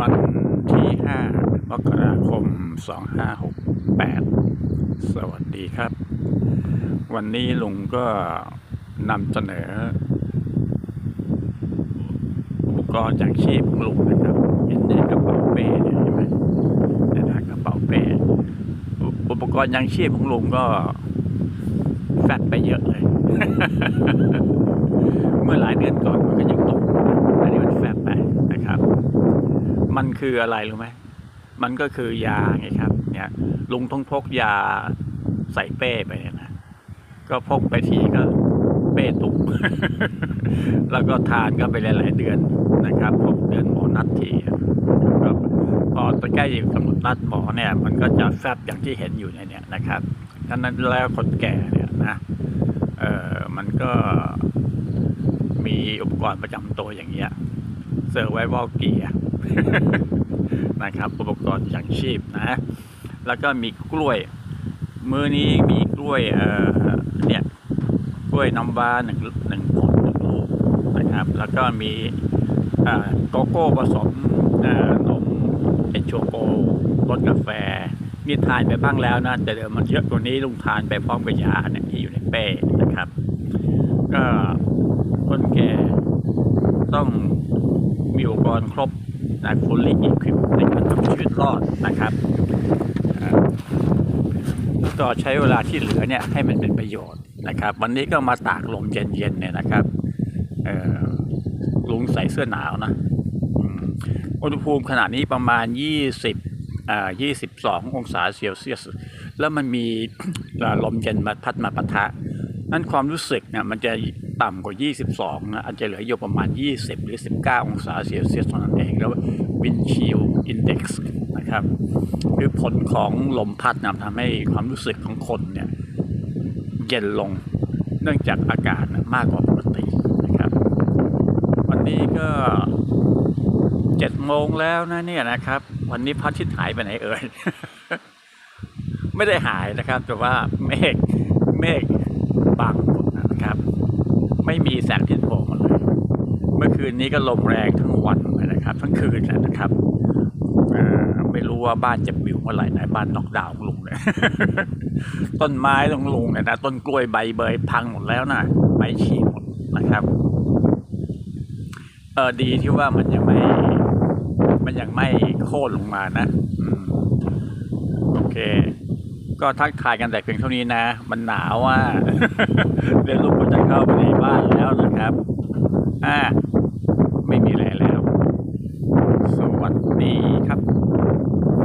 วันที่ 5 มกราคม 2568 สวัสดีครับ วันนี้ลุงก็นำเสนอ อุปกรณ์จากชีพของลุงนะครับ เห็นในกระเป๋าเป้เนี่ยเห็นไหมในทางกระเป๋าเป้อุอุปกรณ์ยังชีพของลุงก็แฟดไปเยอะเลย เมื่อหลายเดือนก่อนมันก็ยังตกอันนี้มันแฟบไปนะครับ มันคืออะไรรู้ไหมมันก็คือยาไงครับ เนี่ย ลุงต้องพกยาใส่เป้ไปเนี่ยนะก็พกไปทีก็เป้ตุก แล้วก็ทานก็ไปหลายๆเดือนนะครับพกเดือนหมอนัดทีก็พอใกล้กำหนดนัดหมอเนี่ย มันก็จะแฟบอย่างที่เห็นอยู่ในเนี่ยนะครับดังนั้นแล้วคนแก่เนี่ยนะเออมันก็มีอุปกรณ์ประจำตัวอย่างเงี้ย เซอร์ไววลเกียนะครับอุปกรณ์อย่างชีพนะ แล้วก็มีกล้วย มือนี้มีกล้วยเอ่อเนี่ยกล้วยน้ำว้าหนึ่งหนึ่งผลหนึ่งลูกนะครับ แล้วก็มีโกโก้ผสมเอ่อนมเอชโชโกรสกาแฟมีทานไปบ้างแล้วนะ แต่เดี๋ยวมันเยอะกว่านี้ลุงทานไปพร้อมกับยาเนี่ยที่อยู่ในเป้นะครับ ก็คนแก่ต้องมีอุป กรณ์ครบนะฟุลลี่อีควิปในการทำชีวิตรอดนะครับแล้วก็ใช้เวลาที่เหลือเนี่ยให้มันเป็นประโยชน์นะครับ วันนี้ก็มาตากลมเย็นๆเนี่ยนะครับลุงใส่เสื้อหนาวนะอุณหภูมิขณะนี้ประมาณ 20อ่า22 องศาเซลเซียส แล้วมันมีลมเย็นมาพัดมาปะทะนั่นความรู้สึกเนี่ยมันจะ ต่ำกว่า 22 นะอาจจะเหลืออยู่ประมาณ 20 หรือ 19 องศาเซลเซียสเท่านั้นเองแล้ววินชิลอินเด็กซ์นะครับคือผลของลมพัดนะทำให้ความรู้สึกของคนเนี่ยเย็นลงเนื่องจากอากาศนะมากกว่าปกตินะครับ วันนี้ก็เจ็ดโมงแล้วนะเนี่ยนะครับ วันนี้พระอาทิตย์หายไปไหนเอ่ยไม่ได้หายนะครับ แต่ว่าเมฆเมฆบังหมดนะครับ ไม่มีแสงอาทิตย์โผล่มาเลยเมื่อคืนนี้ก็ลมแรงทั้งวันเลยนะครับ ทั้งคืนเลยนะครับไม่รู้ว่าบ้านจะปิวเมื่อไหร่นะบ้านนอกดาวของลุงเนี่ยต้นไม้ของลุงเนี่ยนะต้นกล้วยใบเบยพังหมดแล้วนะใบฉีกหมดนะครับเออดีที่ว่ามันยังไม่ มันยังไม่โค่นลงมานะอโอเค ก็ทักทายกันแต่เพียงเท่านี้นะ มันหนาวอะเดี๋ยวลูกก็จะเข้าไปในบ้านแล้วนะครับ อ่า